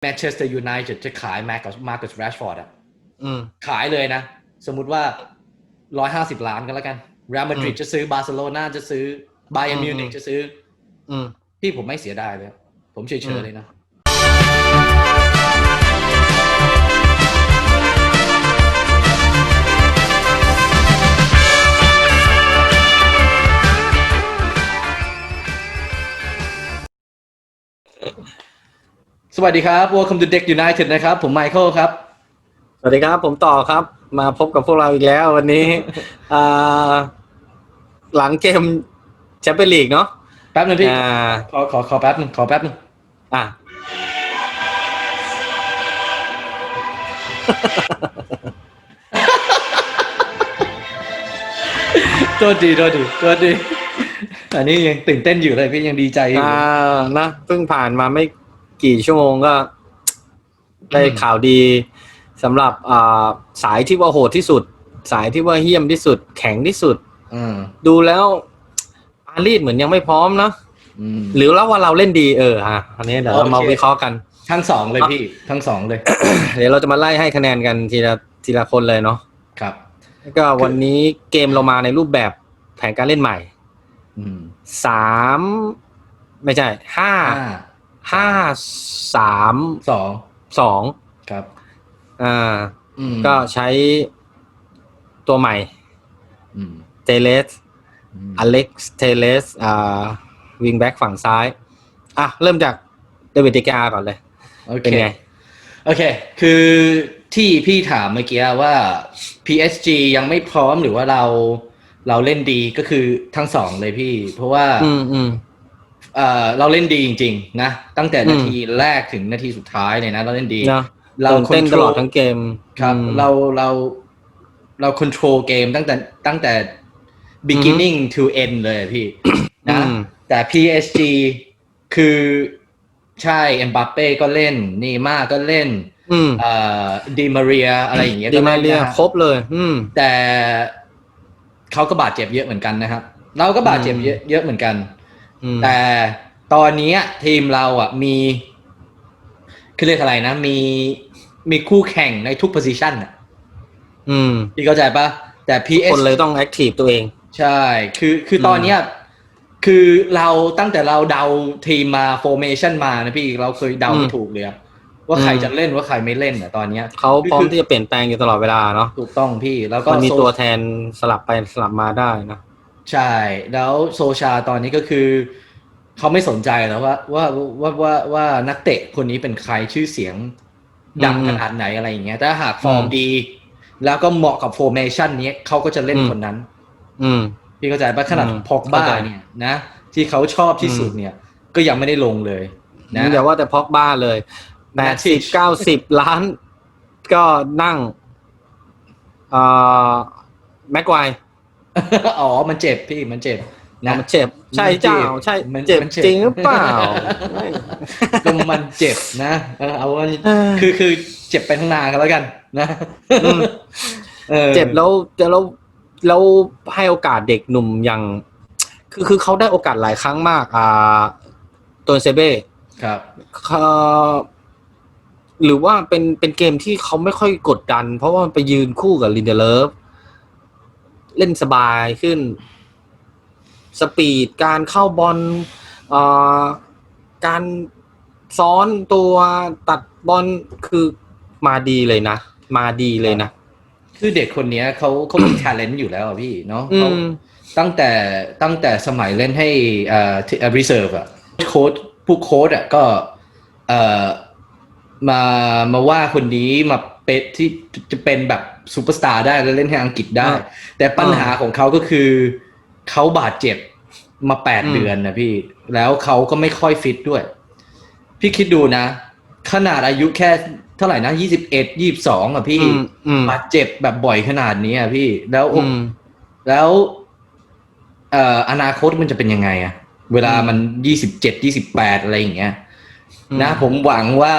แมนเชสเตอร์ยูไนเต็ดจะขายแม r กับมาร์ u สแรชฟอร์ดอะอืมขายเลยนะ สมมุติว่าร้อยห้าสิบล้านก็แล้วกันเรอัลมาดริดอืมจะซื้อบาร์เซโลนาจะซื้อบาเย r n อืมมิวนิกจะซื้ออืมพี่ผมไม่เสียดายเลย ผมเฉยอืมๆเลยนะ สวัสดีครับ Welcome to Deck United นะครับ ผมไมเคิลครับ สวัสดีครับ ผมต่อครับ มาพบกับพวกเราอีกแล้ววันนี้ อ่าหลังเกมแชมเปี้ยนลีกเนาะแป๊บนึงพี่ อ่าขอขอขอแป๊บนึงขอแป๊บนึงอะ โทษดีโทษดีโทษดี อันนี้ยังตื่นเต้นอยู่เลยพี่ยังดีใจอยู่อ่านะเพิ่งผ่านมาไม่ กี่ชั่วโมงก็ ได้อืมข่าวดีสำหรับอ่าสายที่ว่าโหดที่สุด สายที่ว่าเฮี้ยมที่สุด แข็งที่สุด อืมดูแล้วปารีสเหมือนยังไม่พร้อมเนาะอืม หรือแล้วว่าเราเล่นดีเออฮะอันนี้เดี๋ยวเรามาโอเค วิเคราะห์กัน ทั้งสองเลยพี่ทั้งสองเลยเดี๋ยวเราจะมาไล่ให้คะแนนกันทีละทีละคนเลยเนาะครับ แล้วก็วันนี้เกมเรามาในรูปแบบแผนการเล่นใหม่อืมสามไม่ใช่ห้า ห้า ห้าสามสองสองครับ อ่า อืมก็ใช้ตัวใหม่อืมเทเลสอืมอเล็กซ์เทเลสอ่าวิงแบ็กฝั่งซ้าย อะ เริ่มจากเดวิดเดกาก่อนเลย โอเค เป็นไง โอเค คือที่พี่ถามเมื่อกี้ว่า PSG ยังไม่พร้อมหรือว่าเราเราเล่นดีก็คือทั้งสองเลยพี่ เพราะว่า อืมอืม เออเราเล่นดีจริง ๆ นะ ตั้งแต่อืมนาทีแรกถึงนาทีสุดท้ายเลยนะ เราเล่นดีเนาะเราตื่นเต้น control ตลอดทั้งเกมครับอืมเราเราเราควบคุมเกมตั้งแต่ตั้งแต่ beginning to end เลยอะพี่นะอืมแต่ PSG คือใช่เอ็มบัปเป้ก็เล่นนีม่าก็เล่นอืมเอ่อดีมาเรียอะไรอย่างเงี้ยดีก็มาเล่นเรียนะครบเลย อืมแต่เขาก็บาดเจ็บเยอะเหมือนกันนะครับ เราก็บาดเจ็บเยอะเยอะเหมือนกันอืม แต่ตอนนี้ทีมเราอะมีคือเรียกอะไรนะมีมีคู่แข่งในทุก position อะ อืมพี่เข้าใจปะแต่ PS คนเลยต้องแอคทีฟตัวเอง ใช่ คือคือตอนเนี้ยคือเราตั้งแต่เราเดาทีมมา formation มานะพี่เราเคยเดาไม่อืมถูกเลยอะว่าใครอืมจะเล่นว่าใครไม่เล่นอะตอนเนี้ยเขาพร้อมคือที่จะเปลี่ยนแปลงอยู่ตลอดเวลาเนาะถูกต้องพี่แล้วก็มันมีโซตัวแทนสลับไปสลับมาได้นะ ใช่ แล้วโซชาตอนนี้ก็คือ เขาไม่สนใจแล้วว่าว่าว่าว่าว่านักเตะคนนี้เป็นใครชื่อเสียงดังอืมขนาดไหนอะไรอย่างเงี้ยถ้าหากฟอร์มอืมดี แล้วก็เหมาะกับ formation นี้เขาก็จะเล่นอืมคนนั้น อืมพี่เข้าใจปะขนาดอืมพอกบ้าเข้าใจเนี่ยนะที่เขาชอบที่สุดเนี่ย ก็ยังไม่ได้ลงเลย นะอย่าว่าแต่พอกบ้าเลยแปดสิบ Matic เก้าสิบล้าน ก็นั่งเอ่อแม็กไว อ๋อ มันเจ็บพี่ มันเจ็บนะมันเจ็บ ใช่เจ้า ใช่มันเจ็บมันเจ็บจริงหรือเปล่าก็มันเจ็บนะเออเอาว่าเออคือคือเจ็บไปทั้งนานกันแล้วกันนะอืมออเจ็บแล้วแล้วแล้วให้โอกาสเด็กหนุ่มอย่าง คือคือเขาได้โอกาสหลายครั้งมาก อ่าตัวเซเบ้ครับเขาหรือว่าเป็นเป็นเกมที่เขาไม่ค่อยกดดัน เพราะว่ามันไปยืนคู่กับลินเดเลฟ เล่นสบายขึ้น สปีดการเข้าบอลเอ่อการซ้อนตัวตัดบอลคือมาดีเลยนะ มาดีเลยนะ คือเด็กคนเนี้ยเขาเขามี talent อยู่แล้วอะพี่เนาะอืเขามตั้งแต่ตั้งแต่สมัยเล่นให้เอ่อที่เอ่อ reserve อะโค้ดผู้โค้ดอะก็เอ่อมามาว่าคนนี้มาเป็นที่จะเป็นแบบ ซูเปอร์สตาร์ได้แล้วเล่นให้อังกฤษได้อ่าแต่ปัญหาของเขาก็คือ เขาบาดเจ็บมาแปดอืมเดือนนะพี่ แล้วเขาก็ไม่ค่อยฟิตด้วย พี่คิดดูนะ ขนาดอายุแค่เท่าไหร่นะยี่สิบเอ็ดยี่สองอะพี่อืมอืมบาดเจ็บแบบบ่อยขนาดนี้อะพี่ แล้วอืมแล้วเอ่ออนาคตมันจะเป็นยังไงอะเวลามันยี่สิบเจ็ดยี่สิบแปดอะไรอย่างเงี้ยอืมนะผมหวังว่า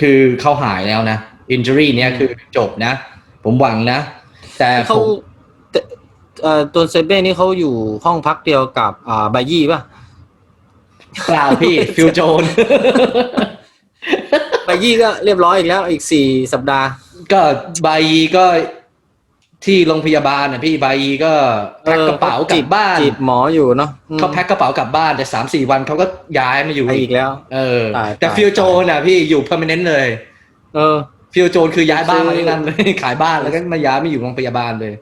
คือเขาหายแล้วนะอินจูรี่เนี้ยอืมคือจบนะ ผมหวังนะ แต่เขาผมแต่เอ่อตัวเซเบ้นี่เขาอยู่ห้องพักเดียวกับอ่าบายี่ป่ะเปล่าพี่ฟิลโจนไปยี่ก็เรียบร้อยอีกแล้วอีกสี่สัปดาห์ ก็ใบก็ที่โรงพยาบาลนะพี่ใบก็แพ็คกระเป๋ากลับบ้านจีบหมออยู่เนาะอืมเขาแพ็คกระเป๋ากลับบ้านแต่สามสี่วันเขาก็ย้ายมาอยู่ไปอีกแล้ว เออตายแต่ตายฟิลโจนอะพี่อยู่เพอร์ม n น n เลย เออ ฟิลโจนคือย้ายบ้านมาคือที่นั่นเลย ขายบ้านแล้วก็มาย้ายมาอยู่โรงพยาบาลเลย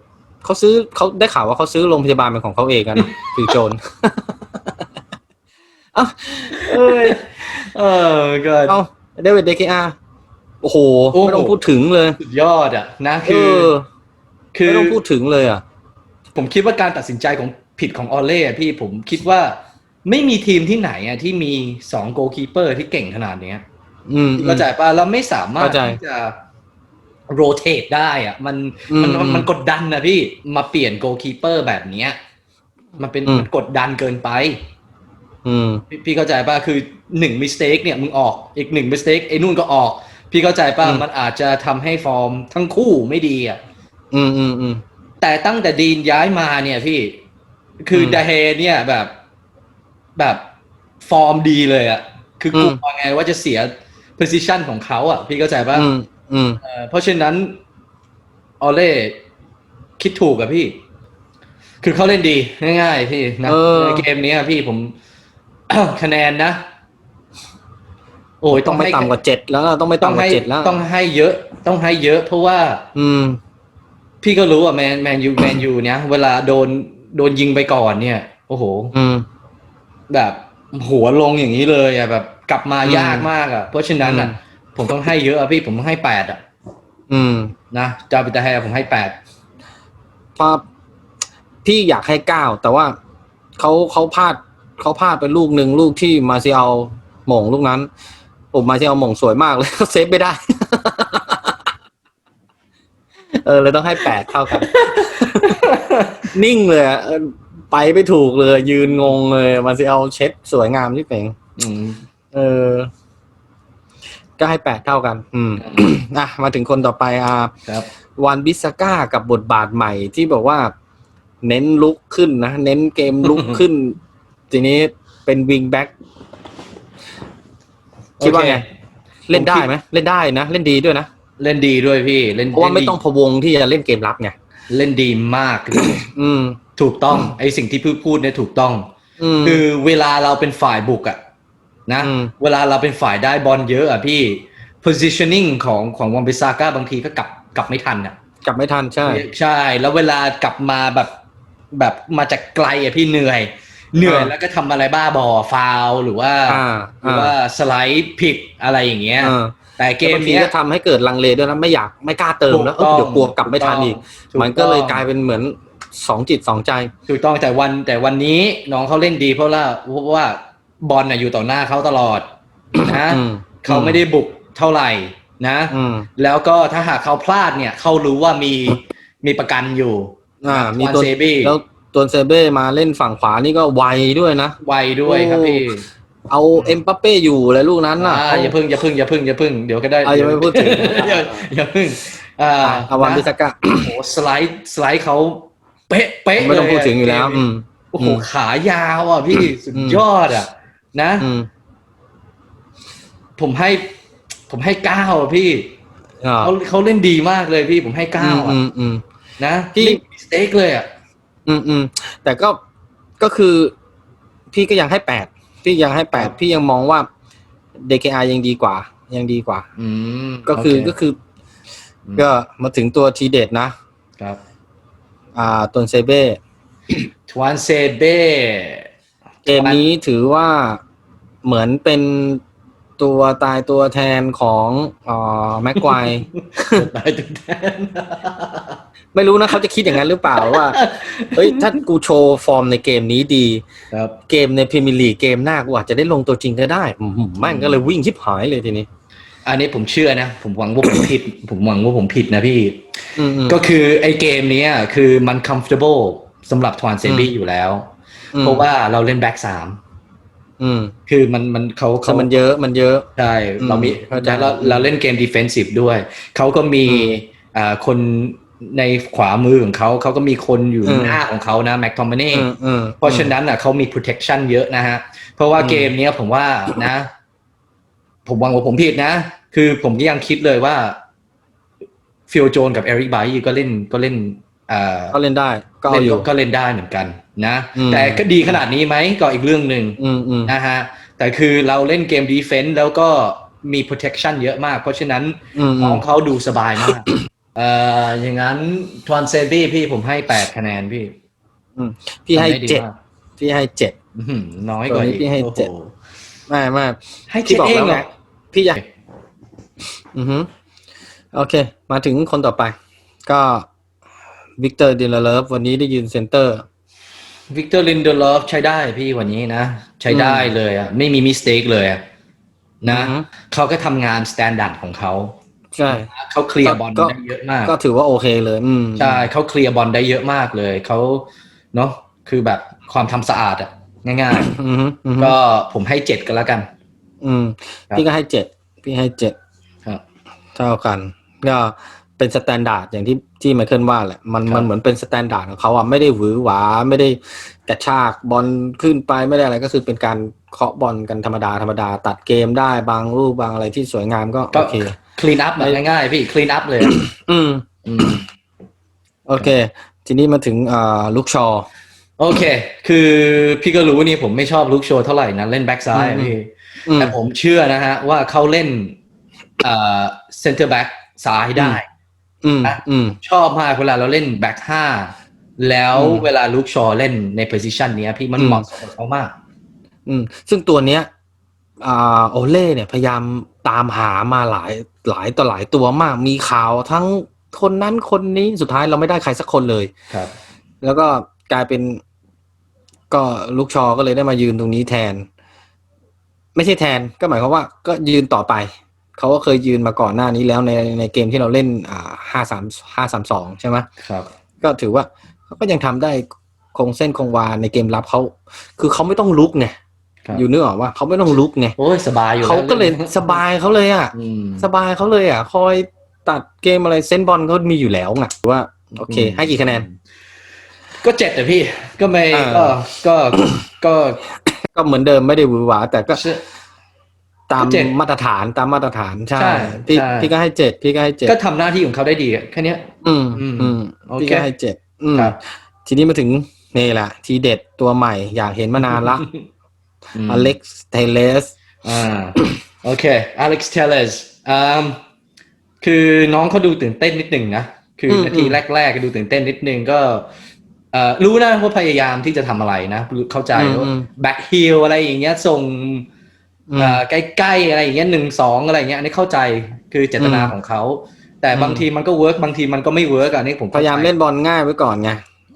เขาซื้อเขาได้ข่าวว่าเขาซื้อโรงพยาบาลเป็นของเขาเองกันคือโจรเอ้าเอ้ยเออก็เอาเดวิดเดคอาโอ้โหโอ้โหไม่ต้องพูดถึงเลยสุดยอดอะนะเอคืออคือไม่ต้องพูดถึงเลยอะ ผมคิดว่าการตัดสินใจของผิดของออเล่อะพี่ผมคิดว่าไม่มีทีมที่ไหนอะที่มีสองโกลคีเปอร์ที่เก่งขนาดเนี้ย อืมเข้าใจป่ะเราไม่สามารถเข้าใจที่จะโรเตทได้อะ มันอืมมันมันอืมมันกดดันนะพี่มาเปลี่ยนโกลคีเปอร์แบบเนี้ย มันเป็นอืมมันกดดันเกินไป อืมพี่พี่เข้าใจป่ะคือหนึ่งมิสเทคเนี่ยมึงออกอีกหนึ่งมิสเทคไอ้นู่นก็ออก พี่เข้าใจป่ะอืมมันอาจจะทำให้ฟอร์มทั้งคู่ไม่ดีอะอืมอืมอืมแต่ตั้งแต่ดีนย้ายมาเนี่ยพี่ คืออมดาเฮเนี่ยแบบแบบฟอร์มดีเลยอะ คืออกลัมวไงว่าจะเสีย position ของเขาอะ พี่เข้าใจป่ะอืมอืมเอ่อเพราะฉะนั้นออเล่คิดถูกอะพี่ คือเขาเล่นดี ง่ายๆพี่นะเออในเกมเนี้ยพี่ผมคะแนนนะ โอ้ยต้ต้อองงไม่ให้ต่ำกว่าเจ็ดแล้วต้องไม่ต้องต่ำกว่าให้เจ็ดแล้วต้องให้เยอะ ต้องให้เยอะ เพราะว่า อืม พี่ก็รู้อะแมนแมนยูแมนยูเนี่ยเวลาโดนโดนยิงไปก่อนเนี่ย โอ้โหอืมแบบหัวลงอย่างนี้เลยอะแบบ กลับมาอืมยากมากอะ เพราะฉะนั้นอะอืมผมต้องให้เยอะอะพี่ผมต้องให้แปดอะ อืม นะจาบิตาแฮผมให้แปดเพราะพี่อยากให้เก้าแต่ว่าเขาเขาพลาดเขาพลาดไปลูกหนึ่งลูกที่มาเซียลหม่งลูกนั้นผมมาเซียลหม่งสวยมากเลยเซฟไม่ได้ เออเลยต้องให้แปดเท่ากัน นิ่งเลยอะเออไปไม่ถูกเลย ยืนงงเลยมาเซียลเช็ดสวยงามที่เป่งอืม เออ ก็ให้แปดเท่ากัน อืมอะมาถึงคนต่อไปอะครับวันบิสก้ากับบทบาทใหม่ที่บอกว่า เน้นลุกขึ้นนะเน้นเกมลุกขึ้น ทีนี้เป็นวิงแบ็กคิดว่าไงโอเคเล่นได้ไหมเล่นได้นะ เล่นดีด้วยนะ เล่นดีด้วยพี่ เล่นเพราะว่าไม่เล่นดีต้องพะวงที่จะเล่นเกมรับไงเล่นดีมากเลยอืมถูกต้องไอสิ่งที่พูดพูดเนี่ยถูกต้องอืมคือเวลาเราเป็นฝ่ายบุกอะ นะอืมเวลาเราเป็นฝ่ายได้บอลเยอะอะพี่ positioning ของของวอมบิซาก้าบางทีก็กลับกลับไม่ทันอะกลับไม่ทันใช่ ใช่ แล้วเวลากลับมาแบบแบบมาจากไกลอะพี่เหนื่อย เหนื่อยอ่าแล้วก็ทำอะไรบ้าบอฟาวหรือว่าอ่าหรือว่าสไลด์ผิดอะไรอย่างเงี้ยอ่าแต่เกเกมมนี้เนี้ยก็ทำให้เกิดลังเลด้วยนะไม่อยากไม่กล้าเติมแล้วเออถูกต้องเดี๋ยวกลัวกลับไม่ทันอีกถูกต้องมันก็เลยกลายเป็นเหมือนสองจิตสองใจถูกต้องแต่วันแต่วันนี้น้องเขาเล่นดีเพราะว่าเพราะว่า บอลน่ะอยู่ต่อหน้าเขาตลอดนะอืมเขาไม่ได้บุกเท่าไหร่นะอืมแล้วก็ถ้าหากเขาพลาดเนี่ยเขารู้ว่ามีมีประกันอยู่อ่ามีวันตัวเซบี้แล้วตัวเซเบ้มาเล่นฝั่งขวานี่ก็ไวด้วยนะไวด้วยครับพี่เอาเอ็มปัปเป้อยู่เลยลูกนั้นน่ะอ่าอย่าพึ่งอย่าพึ่งอย่าพึ่งอย่าพึ่งเดี๋ยวก็ได้อะยังไม่พูดถึงอย่าอย่าพึ่งอ่าอ่าเอาวันบิสก้าโอ้โหสไลด์สไลด์เขาเป๊ะเป๊ะไม่ต้องเลพูดถึงอยู่แล้วอืมโอ้โหอืมขายาวอะพี่สุดอืมยอดอะ นะ อืมผมให้ ผมให้เก้าอะพี่อ่าเขาเขาเล่นดีมากเลยพี่ผมให้เก้าอือะมอืม นะพี่พี่สเต็กเลยอะอืมอืมแต่ก็ก็คือพี่ก็ยังให้แปดพี่ยังให้แปดพี่ยังมองว่า DKR ยังดีกว่า ยังดีกว่า อืมก็คือโเก็คืออม ก็มาถึงตัวทีเด็ดนะ ครับอ่าตนเซเบ้ทวานเซเบ้ เกมนี้ถือว่าเหมือนเป็นตัวตายตัวแทนของอ่าแม็กควายตายตึงแทน ไม่รู้นะเขาจะคิดอย่างนั้นหรือเปล่าว่า เฮ้ย ถ้ากูโชว์ฟอร์มในเกมนี้ดีครับเกมในพรีเมียร์ลีกเกมหน้ากูอาจจะได้ลงตัวจริงก็ได้อืมแม่งก็เลยวิ่งชิบหายเลยทีนี้ อันนี้ผมเชื่อนะ ผมหวังว่าผมผิด ผมหวังว่าผมผิดนะพี่อืมอืมก็คือไอ้เกมเนี้ยคือมัน comfortable สำหรับทวานเซบี้อืมอยู่แล้วอืม เพราะว่าเราเล่นแบ็กสามอืมคือมันมันเขาเขาเขามันเยอะมันเยอะใช่อืมเรามีเข้าใจแล้วเราเราเล่นเกม defensive ด้วย เขาก็มีอืมอ่าคนในขวามือของเขาเขาก็มีคนอยู่อืมหน้าของเขานะแม็กทอมเมเน่อืมอืมเพราะฉะนั้นอะเขามี protection เยอะนะฮะ เพราะว่าอืมเกมเนี้ยผมว่านะ ผมหวังว่าผมผิดนะ คือผมก็ยังคิดเลยว่าฟิลโจนกับเอริกไบร์ก็เล่นก็เล่นเอ่อ ก็เล่นได้ก็เอาเล่นอยู่ก็เล่นได้เหมือนกันนะอืมแต่ก็ดีขนาดนี้ไหมก็อีกเรื่องหนึ่งอืมอืมนะฮะแต่คือเราเล่นเกม defense แล้วก็มี protection เยอะมาก เพราะฉะนั้นอืมอืน้อมงเขาดูสบายมากเอ่ออย่างนั้นทวานเซบี้พี่ผมให้แปดคะแนนพี่อืมพี่ให้ทำไเจ็ดมากพี่ให้เจ็ดอื้อหือน้อยกว่าตัวนี้อีกพี่ให้โอ้โเจ็ดไม่ไม่ให้ที่เจ็ดบอกเองแล้วเหรไงอพี่อยากอือฮึโอเค มาถึงคนต่อไป ก็ วิกเตอร์ดิลเลฟวันนี้ได้ยืนเซนเตอร์วิกเตอร์ลินเดลอฟใช้ได้พี่วันนี้นะ ใช้ได้เลยอะไม่มีมิสเ a คเลยอะนะอือฮึเขาก็ทำงานสแตนดาร์ดของเขาใช่เขาเคลียร์บอลก็ได้เยอะมาก ก็ถือว่าโอเคเลยอืมใช่เขาเคลียร์บอลได้เยอะมากเลยเขาเนาะคือแบบความทำสะอาดอะง่ายอือฮึอือๆฮึก็ผมให้เจ็ดกันแล้วกัน อืมครับพี่ก็ให้เจ็ดพี่ให้เจ็ดครับเท่ากันก็ เป็นสแตนดาร์ดอย่างที่ที่ไมเคิลว่าแหละมันครับมันเหมือนเป็นสแตนดาร์ดของเขาอะไม่ได้หวือหวาไม่ได้กระชากบอลขึ้นไปไม่ได้อะไรก็คือเป็นการเคาะบอลกันธรรมดาธรรมดา ตัดเกมได้บางรูปบางอะไรที่สวยงามก็ก็โอเคคลีนอัพแบบง่ายๆพี่คลีนอัพเลยอะอืมอืมโอเค ทีนี้มาถึงอ่าลูกชอโอเค คือพี่ก็รู้นี่ผมไม่ชอบลุกโชว์เท่าไหร่นะ เล่นแบ็กซ้ายอะพี่อืมแต่ผมเชื่อนะฮะ ว่าเขาเล่นเอ่อเซนเตอร์แบ็กซ้ายได้ อืมอะอืมชอบมากเวลาเราเล่นแบ็กห้าแล้วอืมเวลาลุกชอเล่นในโพซิชันเนี้ย พี่มันอืมเหมาะสมกับเขามาก อืม ซึ่งตัวเนี้ยอ่าโอเล่เนี่ยพยายามตามหามาหลายหลายต่อหลายตัวมาก มีข่าวทั้งคนนั้นคนนี้สุดท้ายเราไม่ได้ใครสักคนเลยครับ แล้วก็กลายเป็น ก็ลูกชอก็เลยได้มายืนตรงนี้แทน ไม่ใช่แทนก็หมายความว่า ก็ยืนต่อไป เขาก็เคยยืนมาก่อนหน้านี้แล้วในในเกมที่เราเล่นอ่าห้าสามห้าสามสองใช่ไหมครับ ก็ถือว่าเขาก็ยังทำได้คงเส้นคงวาในเกมรับเขาคือเขาไม่ต้องลุกไงครับอยู่นึกออกว่าเขาไม่ต้องลุกไงโอ้ยสบายอยู่เขาก็เลยแวสบายเขาเลยอะอืมสบายเขาเลยอะ คอยตัดเกมอะไรเส้นบอลเขามีอยู่แล้วไงว่าโอเค ให้กี่คะแนน ก็เจ็ดแต่พี่ ก็ไม่อ่าก็ก็ก็ก็เหมือนเดิมไม่ได้หวือหวาแต่ก็เชื่อ ตามก็เจ็ดมาตรฐานตามมาตรฐานใช่ใช่พี่ใช่พี่ก็ให้เจ็ดพี่ก็ให้เจ็ดก็ทำหน้าที่ของเขาได้ดีอะแค่เนี้ยอืมอืมอืมโอเคพี่ก็ให้เจ็ดอืมครับทีนี้มาถึงนี่แหละ ทีเด็ดตัวใหม่อยากเห็นมานานละมอเล็กซ์เทเลสอ่าโอเค Alex Tellez อืมคือน้องเขาดูตื่นเต้นนิดหนึ่งนะ คืออมนาทีอืมแรกๆก็ดูตื่นเต้นนิดนึงก็เอ่อรู้นะว่าพยายามที่จะทำอะไรนะรู้เข้าใจว่าแบ็คฮิลอะไรอย่างเงี้ยส่งอืมเอ่อ ใกล้ๆอะไรอย่างเงี้ยหนึ่งสองอะไรอย่างเงี้ยอันนี้เข้าใจคือเจตนาอืมของเขา แต่อืมบางทีมันก็เวิร์กบางทีมันก็ไม่เวิร์กอันนี้ผมพยายามเล่นบอลง่ายไว้ก่อนไง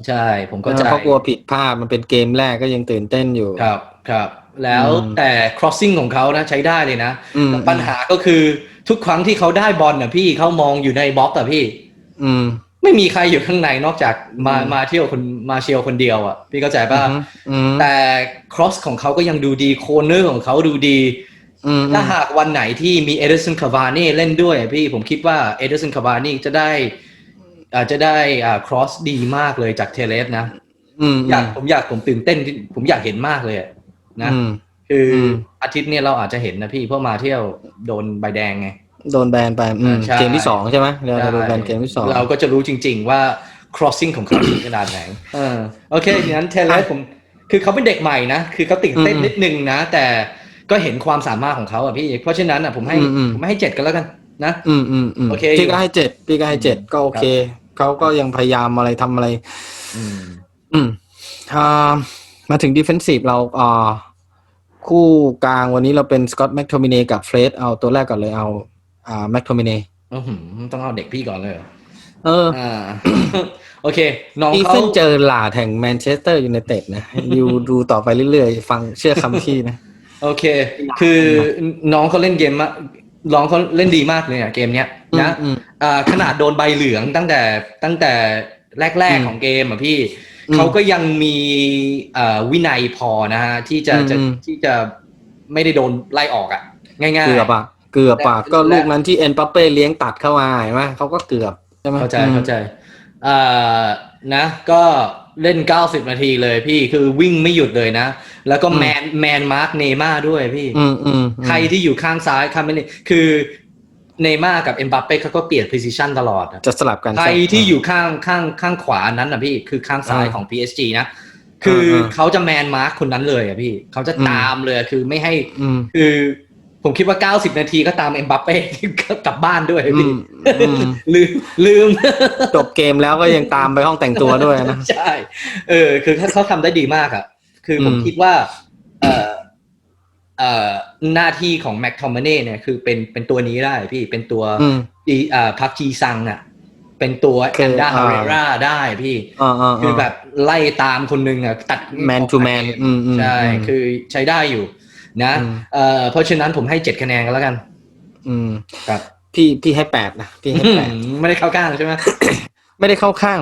ใช่ ผมเข้าใจเพราะกลัวผิดพลาดมันเป็นเกมแรกก็ยังตื่นเต้นอยู่ครับครับ แล้วอืมแต่ crossing ของเขานะใช้ได้เลยนะอืมแต่ปัญหาก็คือทุกครั้งที่เขาได้บอลน่ะพี่เขามองอยู่ในบล็อกอะพี่ อืม ไม่มีใครอยู่ข้างในนอกจากมาอืมมาเที่ยวคนมาเชียวคนเดียวอะพี่เข้าใจป่ะอืมอืมแต่ cross ของเขาก็ยังดูดีโคเนอร์ของเขาดูดีอืมถ้าหากวันไหนที่มีเอเดอร์สันคาวานี่เล่นด้วยอะพี่ผมคิดว่าเอเดอร์สันคาวานี่จะได้อาจจะได้อ่า cross ดีมากเลยจากเทเลสนะอืมอยากผมอยากผมตื่นเต้นที่ผมอยากเห็นมากเลยอะนะอืมคืออมอาทิตย์เนี้เราอาจจะเห็นนะพี่เพราะมาเที่ยวโดนใบแดงไง โดนแบนไปอืมใช่ เกมที่สองใช่ไหมเราจะโดนแบนเกมที่สองเราก็จะรู้จริง ๆว่า crossing ของเขาถึงขนาดไหนเออโอเคงั้นเทเลสผม คือเขาเป็นเด็กใหม่นะ คือเขาตื่นเต้นอืมนิดนึงนะ แต่ก็เห็นความสามารถของเขาอะพี่ เพราะฉะนั้นอะผมให้อืมอืมผมให้เจ็ดกันแล้วกันนะ อืมอืมอืมโอเคพี่ก็ให้เจ็ดพี่ก็ให้เจ็ดก็โอเคเขาก็ยังพยายามอะไรทำอะไร อืม อืมอ่ามาถึงดิเฟนซีฟเราอ่าคู่กลางวันนี้เราเป็นสกอตแม c โทมิเนกับเฟรดเอาตัวแรกก่อนเลยเอา อ่าแม c โทมิเนอื้อหือต้องเอาเด็กพี่ก่อนเลยเหรอเอออ่าโอเค น้องอีเขาเฟนเจอหลาดแห่งแมนเชสเตอร์ยูไนเต็ดนะอยู่ดูต่อไปเรื่อยๆ ฟังเชื่อคำพี่นะ โอเค คือน้องเขาเล่นเกมมากน้องเขาเล่นดีมากเลยอะเกมเนี้ยนะอืมอ่าขนาดโดนใบเหลืองตั้งแต่ตั้งแต่แรกอืมๆของเกมอะพี่อืมเขาก็ยังมีเอ่อวินัยพอนะฮะที่จะจะอืมที่จะไม่ได้โดนไล่ออกอะ ง่ายๆเกือบอะ เกือบอะและก็ลูกนั้นที่เอ็นปัปเป้เลี้ยงตัดเข้ามาเห็นไหมเขาก็เกือบใช่ไหมเข้าใจอืมเข้าใจเอ่อนะ ก็เล่น 90 นาทีเลยพี่คือวิ่งไม่หยุดเลยนะ แล้วก็แมนแมนมาร์กเนม่าด้วยพี่อืมอืมอืมใครที่อยู่ข้างซ้ายคาเมนี่คือเนย์มาร์กับเอ็มบัปเป้เขาก็เปลี่ยน position ตลอดอะจะสลับกันใครที่อยู่ข้างข้างข้างขวานั้นนะพี่คือข้างซ้ายอ่าของ PSG นะ คืออาเขาจะแมนมาร์คคนนั้นเลยอะพี่เขาจะอืมตามเลยคือไม่ให้อืมคือ ผมคิดว่า90นาทีก็ตามเอ็มบัปเป้กลับบ้านด้วยอืพี่มอืมลืมลืม จบเกมแล้วก็ยังตามไปห้องแต่งตัวด้วยนะ ใช่ เออ คือเขาเขาทำได้ดีมากอะคือผมอืมคิดว่า เอ่อเอ่อหน้าที่ของแม็กทอมเมเน่เนี่ยคือเป็นเป็นตัวนี้ได้พี่เป็นตัวอืมอีอ่าพักจีซังอะเป็นตัวคือแอนดาอ่าฮาเรราได้พี่อ่าอ่าคือแบบไล่ตามคนหนึ่งอะตัด Man to man อืมอืมใช่อืมคือใช้ได้อยู่ นะอืมเอ่อเพราะฉะนั้นผมให้เจ็ดคะแนนกันแล้วกัน อืมครับพี่พี่ให้แปดนะพี่ให้แปดไม่ได้เข้าก้างใช่ไหมไม่ได้เข้าข้าง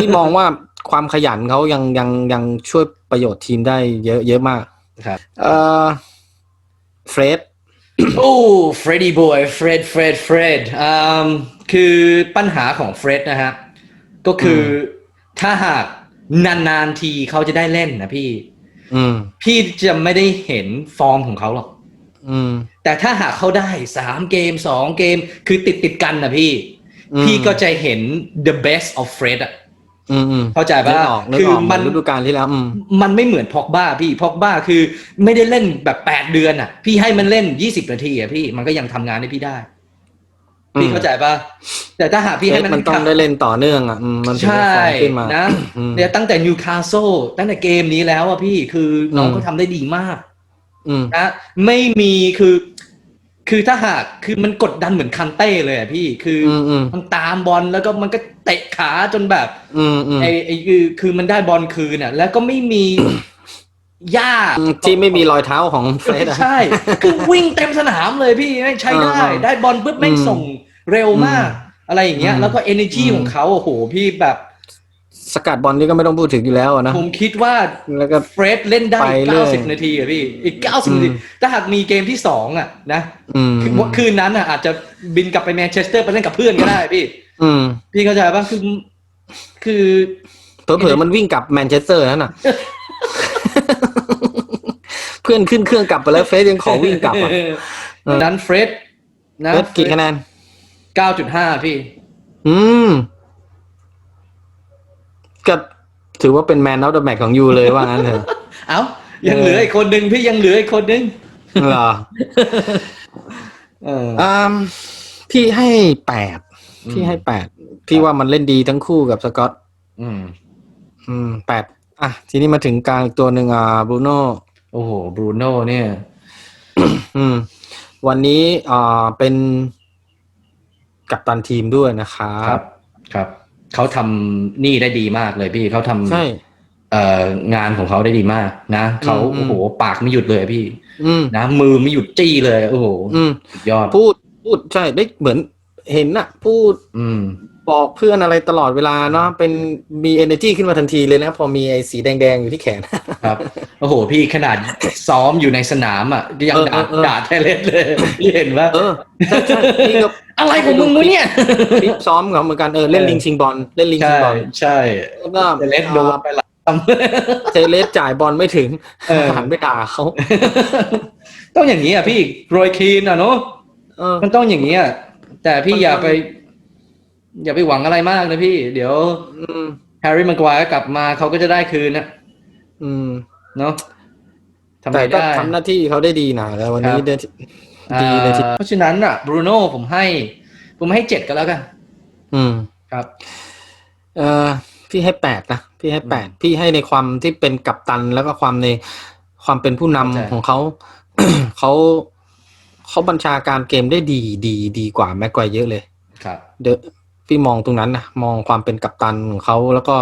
พี่มองว่าความขยันเขายังยังยังช่วยประโยชน์ทีมได้เยอะเยอะมากครับเอ่อเฟรดโอ้เฟรดดี้บอยเฟรดเฟรดเฟรดอืมคือปัญหาของเฟรดนะฮะก็คืออถ้าหากนานๆทีเขาจะได้เล่นนะพี่อืม พี่จะไม่ได้เห็นฟอร์มของเขาหรอกอืมแต่ถ้าหากเขาได้สามเกมสองเกมคือติดติดๆกันนะพี่อืมพี่ก็จะเห็น the best of Fred อะอืมอืมเข้าใจนึป่ะกออกนึกคืออกเหมัมันนฤดูกาลที่แล้วอืมมันไม่เหมือนพอกบ้าพี่พอกบ้าคือไม่ได้เล่นแบบแปดเดือนอะ พี่ให้มันเล่นยี่สิบนาทีอะพี่มันก็ยังทำงานให้พี่ได้อืม พี่เข้าใจป่ะแต่ถ้าหากพี่ให้มันมันต้องได้เล่นต่อเนื่องอะอืมมันถึงใช่จะฟอร์มขึ้นมานะอืมเนี่ยตั้งแต่นิวคาสเซิลตั้งแต่เกมนี้แล้วอะพี่คือน้องอืมก็ทำได้ดีมากอืมนะไม่มีคือ คือถ้าหากคือมันกดดันเหมือนคันเต้เลยอะพี่คือออืมอืมมันตามบอลแล้วก็มันก็เตะขาจนแบบอืมอืมไอ้ไอ้คือคือมันได้บอลคืนอะ แล้วก็ไม่มีหญ้าที่ไม่มีรอยเท้าของเฟรดอะใช่ คือวิ่งเต็มสนามเลยพี่ไม่งใช้ได้เออเออได้บอลปุ๊บแม่งอืมส่ง เร็วมาก อะไรอย่างเงี้ยอืมแล้วก็ energy อืมของเขาโอ้โหพี่แบบสกัดบอลนี่ก็ไม่ต้องพูดถึงอยู่แล้วอะนะ ผมคิดว่าแล้วก็เฟรดเล่นได้ไปเรื่อย90นาทีอะพี่ อีก90อืมนาที ถ้าหากมีเกมที่สองอะนะอืมคือคืนนั้นอะอาจจะบินกลับไปแมนเชสเตอร์ไปเล่นกับเพื่อนก็ได้พี่อืมพี่เข้าใจป่ะคือ คือเผลอๆมันวิ่งกลับแมนเชสเตอร์นั่นน่ะ เพื่อนขึ้นเครื่องกลับไปแล้วเฟสยังขอวิ่งกลับอะเออนั้นเฟรดนะเฟสกี่คะแนน 9.5พี่ อืมก็ถือว่าเป็นแมน of เดอะแมของยูเลยว่างั้นเถอะ เอ้า ยังเหลืออีกคนนึงพี่ยังเหลืออีกคนนึงเหรอเอออืมพี่ให้แปดอืม พี่ให้แปดพี่ว่ามันเล่นดีทั้งคู่กับสกอต อืม อืมแปดอะ ทีนี้มาถึงกลางอีกตัวหนึ่งอ่าบรูโน่โอ้โหบรูโน่เนี่ย อืม วันนี้อ่าเป็น กัปตันทีมด้วยนะครัครับบครับเขาทำนี่ได้ดีมากเลยพี่เขาทำใช่เอ่องานของเขาได้ดีมากนะเขาอืมโอ้โหปากไม่หยุดเลยพี่อืมนะมือไม่หยุดจี้เลย โอ้โหอืมสุดยอดพูดพูดใช่ได้เหมือนเห็นน่ะพูดอืม บอกเพื่อนอะไรตลอดเวลาเนาะเป็นมี energy ขึ้นมาทันทีเลยนะ พอมีไอ้สีแดง ๆ อยู่ที่แขน ครับ โอ้โห พี่ขนาดซ้อมอยู่ในสนามอะ ยังเออด่าเออเออด่าไทเลสเลยพี่เห็นว่าเออใช่ใช่พี่ก็อะไรของมึงวะเนี่ยคลิปซ้อมกับเหมือนกันเออเล่นเออลิงชิงบอลเล่นลิงชิใช่งบอลใช่แล้วก็ไทเลสโดนไปหลายคเทเลสจ่ายบอลไม่ถึงเออหันไปด่าเขาำต้องอย่างนี้อะพี่โรยคีนอะเนาะเออมันต้องอย่างนี้อะแต่พี่มันอย่ามันไป อย่าไปหวังอะไรมากนะพี่ เดี๋ยวอืมแฮร์รี่มังควายกลับมาเขาก็จะได้คืนนะอืม เนาะทำไมแต่ก็ได้ทำหน้าที่เขาได้ดีนะแล้ววันนี้ครับได้ดีเลยทีอ่าเพราะฉะนั้นอะบรูโน่ผมให้ ผมให้เจ็ดก็แล้วกัน อืมครับ เออพี่ให้แปดนะพี่ให้แปดพี่ให้ในความที่เป็นกัปตันแล้วก็ความในความเป็นผู้นำเข้าใจของเขาเขาเขาบัญชาการเกมได้ดีดีดีกว่าแม็กไกวเยอะเลย ครับ เดอะ พี่มองตรงนั้นนะมองความเป็นกัปตันของเขาแล้วก็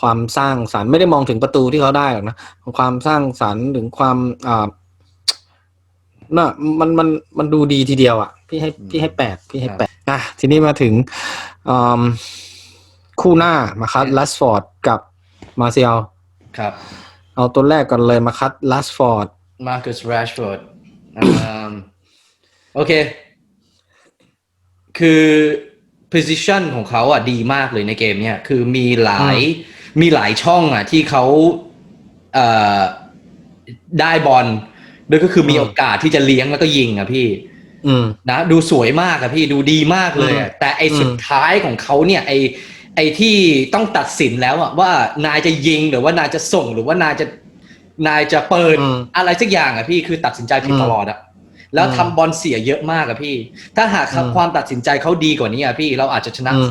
ความสร้างสารรค์ไม่ได้มองถึงประตูที่เขาได้หรอกนะความสร้างสรรค์ถึงความอ่าน่ะมันมันมันดูดีทีเดียวอะพี่ให้อืมพี่ให้แปดพี่ให้ครับแปดอะทีนี้มาถึงอืมคู่หน้ามาคัดลัสฟอร์ดกับมาเซียลครับ เอาตัวแรกก่อนเลยมาคัดลัสฟอร์ดมาร์คัสแรชฟอร์ดโอเค คือ position ของเขาอะดีมากเลยในเกมเนี้ยคือมีหลายมีหลายช่องอะที่เขาเอ่อได้บอลโดยก็คือมีอืมโอกาสที่จะเลี้ยงแล้วก็ยิงอะพี่อืมนะดูสวยมากอะพี่ดูดีมากเลยอะแต่ไออืมสุดท้ายของเขาเนี่ย ไอไอที่ต้องตัดสินแล้วอะว่านายจะยิงหรือว่านายจะส่งหรือว่านายจะนายจะเปิดอืมอะไรสักอย่างอะพี่คือตัดสินใจผิดอืมตลอดอะ แล้วอืมทำบอลเสียเยอะมากอะพี่ ถ้าหากอืมความตัดสินใจเขาดีกว่านี้อะพี่ เราอาจจะชนะอืม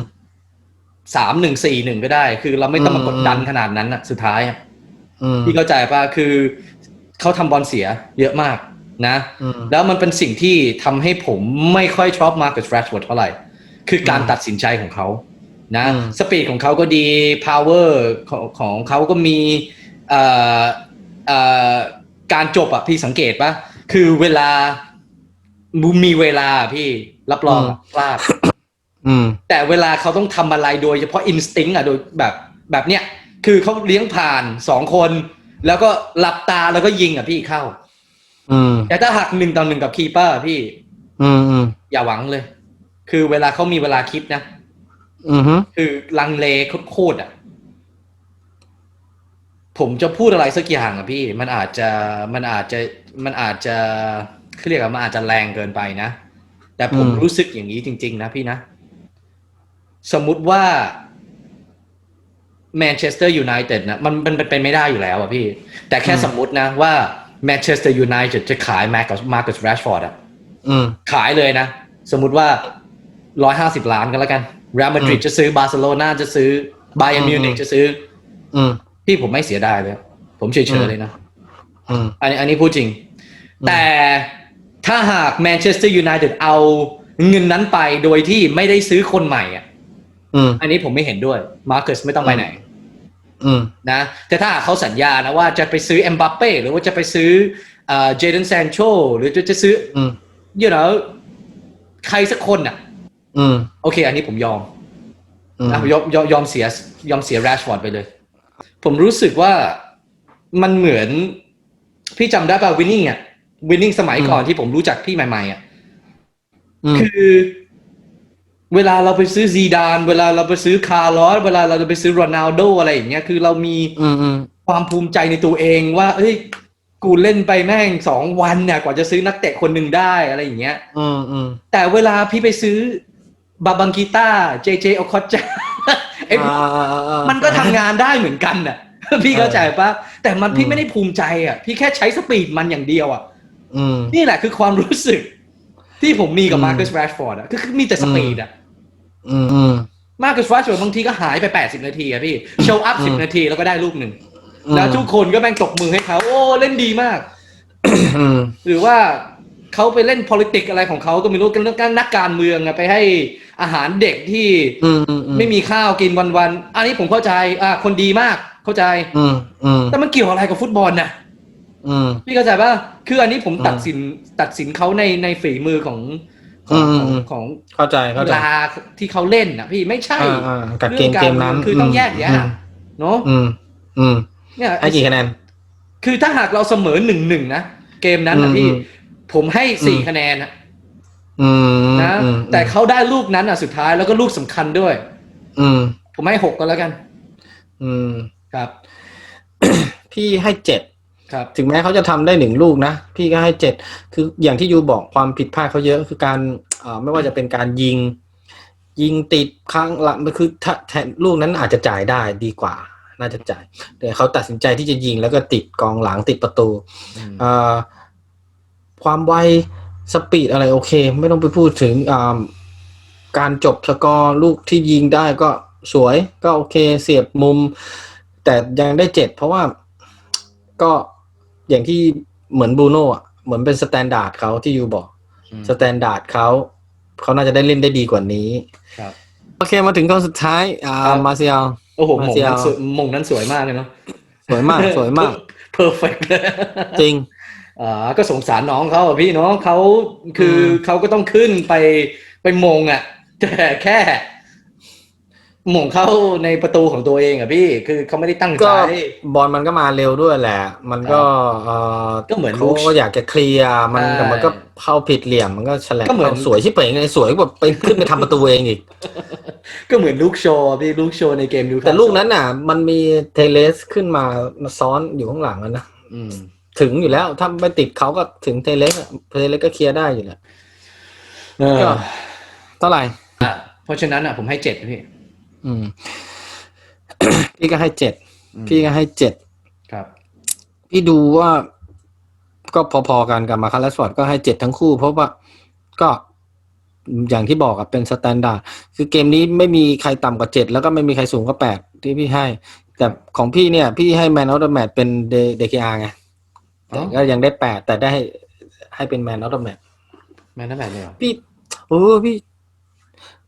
สามหนึ่งสี่หนึ่งก็ได้ คือเราไม่ต้องมาอืมกดดันขนาดนั้นอะสุดท้ายอะอืมพี่เข้าใจป่ะคือเขาทำบอลเสียเยอะมากนะอืมแล้วมันเป็นสิ่งที่ทำให้ผมไม่ค่อยชอบมาร์ c ัสแรชฟอร์ดเท่าไหร่ คือการอืมตัดสินใจของเขานะอืมสปีดของเขาก็ดี power ของของเขาก็มีเอ่อเอ่อการจบอะพี่สังเกตป่ะคือเวลา มีเวลาพี่รับรองอะพลาดอืมแต่เวลาเขาต้องทำอะไรโดยเฉพาะอินสติ้งอะโดยแบบแบบเนี้ยคือเขาเลี้ยงผ่านสองคน แล้วก็หลับตาแล้วก็ยิงอะพี่เข้าอืมแต่ถ้าหักหนึ่งต่อหนึ่งกับคีเปอร์พี่อืมอืมอย่าหวังเลย คือเวลาเขามีเวลาคิดนะอืมฮึคือลังเลโคตรๆอะ ผมจะพูดอะไรสักอย่างอะพี่ มันอาจจะมันอาจจะมันอาจจะ เขาเรียกว่ามันอาจจะแรงเกินไปนะ แต่ผมรู้สึกอย่างนี้จริง ๆ นะพี่นะ สมมุติว่าแมนเชสเตอร์ยูไนเต็ดนะมันมันเป็นไปไม่ได้อยู่แล้วอะพี่ แต่แค่สมมุตินะว่าแมนเชสเตอร์ยูไนเต็ดจะขายแมร์กัสมาร์กัสแรชฟอร์ดอะอืมขายเลยนะ สมมุติว่าร้อยห้าสิบล้านกันแล้วกันเรอัลมาดริดอืมจะซื้อบาร์เซโลนาจะซื้อไบเออืนมมิวนิกจะซื้ออืมพี่ผมไม่เสียดายเลย ผมเฉยอืมๆเลยนะอืมอันนี้อันนี้พูดจริงอืมแต่ ถ้าหากแมนเชสเตอร์ยูไนเต็ดเอาเงินนั้นไปโดยที่ไม่ได้ซื้อคนใหม่อะอืมอันนี้ผมไม่เห็นด้วย มาร์ค u สไม่ต้องไปไหนอืมนะแต่ถ้าหากเขาสัญญานะว่าจะไปซื้อเอ็มบัปเป้หรือว่าจะไปซื้อเจเดนแซนโชหรือจะจะซื้ออืม you know ใครสักคนอะอืมโอเค อันนี้ผมยอมอืมนะยอมยอมยอมเสียยอมเสียแรชฟอร์ดไปเลย ผมรู้สึกว่ามันเหมือน พี่จำได้ป่ะวินนิ่งอะ วินนิ่งสมัยก่อนที่ผมรู้จักพี่ใหม่ๆอะอืมคือ เวลาเราไปซื้อซีดาน เวลาเราไปซื้อคาร์ลอสเวลาเราจะไปซื้อโรนัลโดอะไรอย่างเงี้ยคือเรามีอืมอืมความภูมิใจในตัวเองว่า เอ้ยกูเล่นไปแม่งสองวันเนี่ยกว่าจะซื้อนักเตะคนหนึ่งได้อะไรอย่างเงี้ยอืมอืมแต่เวลาพี่ไปซื้อบาบังกีต้าเจเจโอคอจาไอ้อ่าอ่าอ่าอ่ามันก็ทำงานได้เหมือนกันน่ะ พี่เข้าใจปะแต่มันพี่อืมไม่ได้ภูมิใจอะ พี่แค่ใช้สปีดมันอย่างเดียวอะอืม นี่แหละคือความรู้สึก ที่ผมมีกับอืมมาร์คัสแรชฟอร์ดอะคือคือมีแต่สปีดอะอืมอืมมาร์คัสแรชฟอร์ดบางทีก็หายไป80นาทีอะพี่โชว์อัพอืม10นาทีแล้วก็ได้ลูกหนึ่งอืมแล้วทุกคนก็แม่งตบมือให้เขา โอ้ เล่นดีมากอืมหรือว่าเขาไปเล่น politics อะไรของเขาก็ไม่รู้กันเรื่องการนักการเมืองอะไปให้อาหารเด็กที่อืมอืมอืมไม่มีข้าวกินวันๆ อันนี้ผมเข้าใจ อ่า คนดีมากเข้าใจอืมอืมแต่มันเกี่ยวอะไรกับฟุตบอลน่ะอืม พี่เข้าใจป่ะคืออันนี้ผมอืมตัดสินตัดสินเขาในในฝีมือของขอืองมของอืมของเข้าใจเวเข้าใจลาที่เขาเล่นนะพี่ไม่ใช่อ่าอ่ากับเกมเกมนั้นคือต้องแยกแยะเนาะอืม อืมเนี่ยให้กี่คะแนนคือถ้าหากเราเสมอหนึ่งหนึ่งนะเกมนั้นนะพี่อืมผมให้สี่อืมคะแนนนะอืมนะอืมแต่เขาได้ลูกนั้นอะสุดท้ายแล้วก็ลูกสำคัญด้วย อืม ผมให้หกก็แล้วกัน อืมครับ พี่ให้เจ็ด ครับถึงแม้เขาจะทำได้หนึ่งลูกนะ พี่ก็ให้เจ็ดคืออย่างที่ยูบอกความผิดพลาดเขาเยอะคือการเอ่อไม่ว่าจะเป็นการยิง ยิงติดครั้งละมันคือถ้าแทนลูกนั้นอาจจะจ่ายได้ดีกว่า น่าจะจ่ายแต่เขาตัดสินใจที่จะยิงแล้วก็ติดกองหลังติดประตูเอ่อความไวสปีดอะไรโอเค ไม่ต้องไปพูดถึงอ่าการจบสกอร์ลูกที่ยิงได้ก็สวยก็โอเคเสียบมุม แต่ยังได้เจ็ดเพราะว่าก็ อย่างที่เหมือนบรูโน่อะเหมือนเป็นสแตนดาร์ดเขาที่ยูบอกอืมสแตนดาร์ดเขาเขาน่าจะได้เล่นได้ดีกว่านี้ครับโอเคมาถึงข้อสุดท้าย อ่าครับมาเซียลโอ้โหมงมาเซียนั้นลสวยมงนั้นสวยมากเลยเนาะสวยมากสวยมากเพอร์เฟกต์จริงอ่าก็สงสารน้องเขาอะพี่เนาะเขาคืออมเขาก็ต้องขึ้นไปไปมงอะแต่แค่ มงเข้าในประตูของตัวเองอะพี่ คือเขาไม่ได้ตั้งใจ ก็บอลมันก็มาเร็วด้วยแหละ มันก็เออก็เหมือนเขาก็อยากจะเคลียร์มันใช่แต่มันก็เข้าผิดเหลี่ยมมันก็ฉลับก็เหมือนสวยชิบเป๋งเลยสวยแบบไปขึ้นไปทำประตูเองอีก ก็เหมือนลูกโชว์พี่ลูกโชว์ในเกมนิวคาสเซิแต่ลูกนั้นน่ะ มันมีเทเลสขึ้นมามาซ้อนอยู่ข้างหลังอะนะอืมถึงอยู่แล้วถ้าไม่ติดเขาก็ถึงเทเลสอะเทเลสก็เคลียร์ได้อยู่แหละเออก็เท่าไหร่อะเพราะฉะนั้นอะผมให้เจ็ดพี่ อืม พี่ก็ให้เจ็ดอืมพี่ก็ให้เจ็ดครับ พี่ดูว่าก็พอๆกันกับมาคาร์ลสฟอร์ดก็ให้เจ็ดทั้งคู่ เพราะว่าก็อย่างที่บอกอะเป็นสแตนดาร์ดคือเกมนี้ไม่มีใครต่ำกว่าเจ็ดแล้วก็ไม่มีใครสูงกว่าแปดที่พี่ให้ แต่ของพี่เนี่ย พี่ให้แมนออฟเดอะแมตเป็นเดเดคอาไงอ๋อแต่ก็ยังได้แปดแต่ได้ให้เป็นแมนออฟเดอะแมตแม่นั่นแบบเลยเหรอพี่โอ้พี่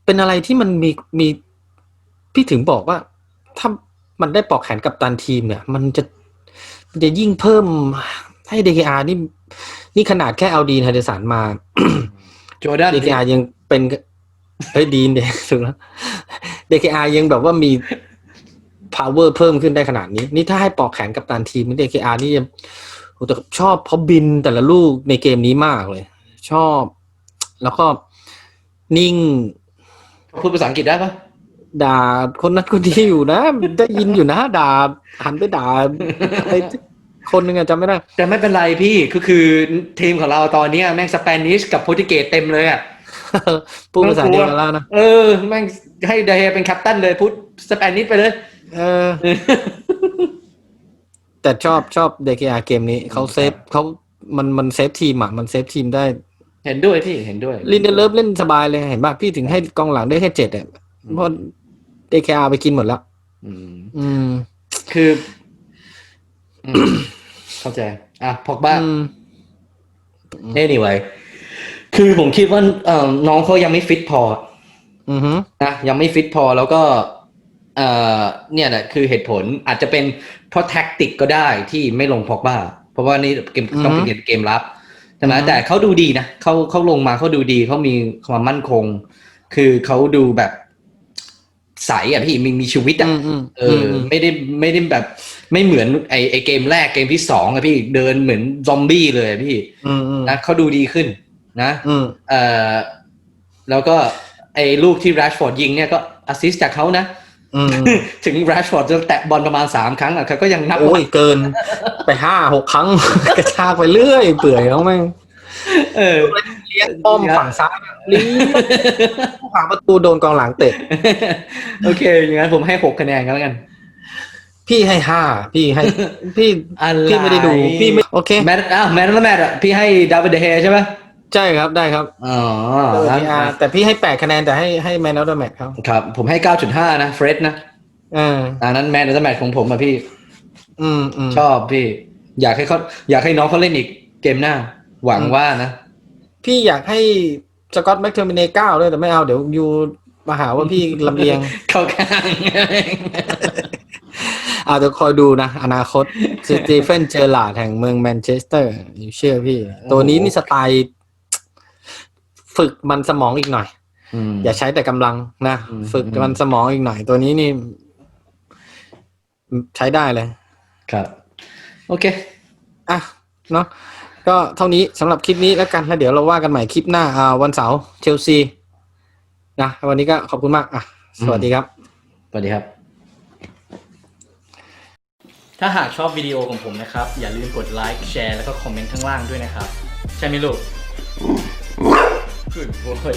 เป็นอะไรที่มันมีมี พี่ถึงบอกว่า ถ้ามันได้ปลอกแขนกับตันทีมเนี่ย มันจะมันจะยิ่งเพิ่มให้ DKR นี่ นี่ขนาดแค่เอาดีนไฮเดสันมาโจด้าน DKR ยังเป็นเฮ้ยดีนเนี่ยถูกแล้ว DKR ยังแบบว่ามี power เพิ่มขึ้นได้ขนาดนี้ นี่ถ้าให้ปลอกแขนกับตันทีมนี่ DKR นี่ยังโอ้แต่ชอบเพราะบินแต่ละลูกในเกมนี้มากเลย ชอบ แล้วก็นิ่ง พูดภาษาอังกฤษได้ปะ ด่าคนนั้นคนนี้อยู่นะได้ยินอยู่นะด่าหันไปด่าอะไรคนหนึ่งอะจำไม่ได้ แต่ไม่เป็นไรพี่ก็คือทีมของเราตอนเนี้ยแม่งสเปนิชกับโปรตุเกสเต็มเลยอะพูดภาษาเดียวกันแล้วนะเออแม่งให้เดเฮเป็นแคปตันเลยพูดสเปนิชไปเลย เออ แต่ชอบชอบเดกอาเกมนี้เขาเซฟเขามันมันเซฟทีมอะมันเซฟทีมได้ เห็นด้วยพี่เห็นด้วยลินเดเลฟเล่นสบายเลยเห็นป่ะพี่ถึงให้กองหลังได้แค่เจ็ดอะเพราะ เดกอาไปกินหมดแล้ว อืม อืม คืออืมเข้าใจ อะพอกบ้าอืม anyway คือผมคิดว่าเอ่อน้องเขายังไม่ฟิตพอ อือฮึนะยังไม่ฟิตพอแล้วก็เอ่อเนี่ยแหละคือเหตุผลอาจจะเป็นเพราะแท็กติกก็ได้ที่ไม่ลงพอกบ้า เพราะว่านี่เกมต้องเป็นเกมรับใช่ไหมแต่เขาดูดีนะเขาเขาลงมาเขาดูดีเขามีความมั่นคง คือเขาดูแบบ ใสอะพี่มีมีชีวิตอะอืมอืมเอออ ไม่ได้ไม่ได้แบบ ไม่เหมือนไอไอเกมแรกเกมที่สองอะพี่เดินเหมือนซอมบี้เลยอะพี่อืมอืมนะเขาดูดีขึ้น นะอืมเอ่อแล้วก็ไอ้ลูกที่แรชฟอร์ดยิงเนี่ยก็แอสซิสจากเขานะอืมถึงแรชฟอร์ดจะแตะบอลประมาณสามครั้งอะเขาก็ยังนับ โอ้ยเกิน ไปห้าหกครั้ง กระชากไปเรื่อย เปื่อยแล้วแม่งเออ เลี้ยงป้อมฝั่งซ้ายเลี้ยงฝั่งประตูโดนกองหลังเตะ โอเค อย่างนั้นผมให้หกคะแนนกันแล้วกัน พี่ให้ห้าพี่ให้ พี่อะไรพี่ไม่ได้ดู พี่ไม่โอเคแมตอ้าวแมตแล้วแมตอะพี่ให้ดาวิดเดเฮใช่ไหมใช่ครับได้ครับ อ๋อเอองั้นพี่อาร์แต่พี่ให้แปดคะแนนแต่ให้ให้แมนออฟเดอะแมตครับครับ ผมให้เก้าจุดห้านะเฟรดนะเอออันนั้นแมตแล้วแมตของผมอะพี่อืมอืมชอบพี่ อยากให้เขาอยากให้น้องเขาเล่นอีกเกมหน้า หวังว่านะ พี่อยากให้สกอตแม็กเทอร์มินเนเก้าด้วยแต่ไม่เอาเดี๋ยวยูมาหาว่าพี่ลำเลียง เข้าข้างอาจจะเดี๋ยวคอยดูนะ อนาคตสตีเฟนเจอร์ลาร์ดแห่งเมืองแมนเชสเตอร์อยู่เชื่อพี่ ตัวนี้นี่สไตล์ ฝึกมันสมองอีกหน่อยมอย่าใช้แต่กำลังนะอืมฝึกอืมมันสมองอีกหน่อย ตัวนี้นี่ ใช้ได้เลย ครับ โอเค อะ เนาะ ก็เท่านี้สำหรับคลิปนี้แล้วกันแล้วเดี๋ยวเราว่ากันใหม่คลิปหน้าอ่าวันเสาร์เชลซีนะวันนี้ก็ขอบคุณมากอะสวัสดีครับ สวัสดีครับ ถ้าหากชอบวิดีโอของผมนะครับ อย่าลืมกดไลค์แชร์แล้วก็คอมเมนต์ข้างล่างด้วยนะครับ ใช่ไหมลูก Good boy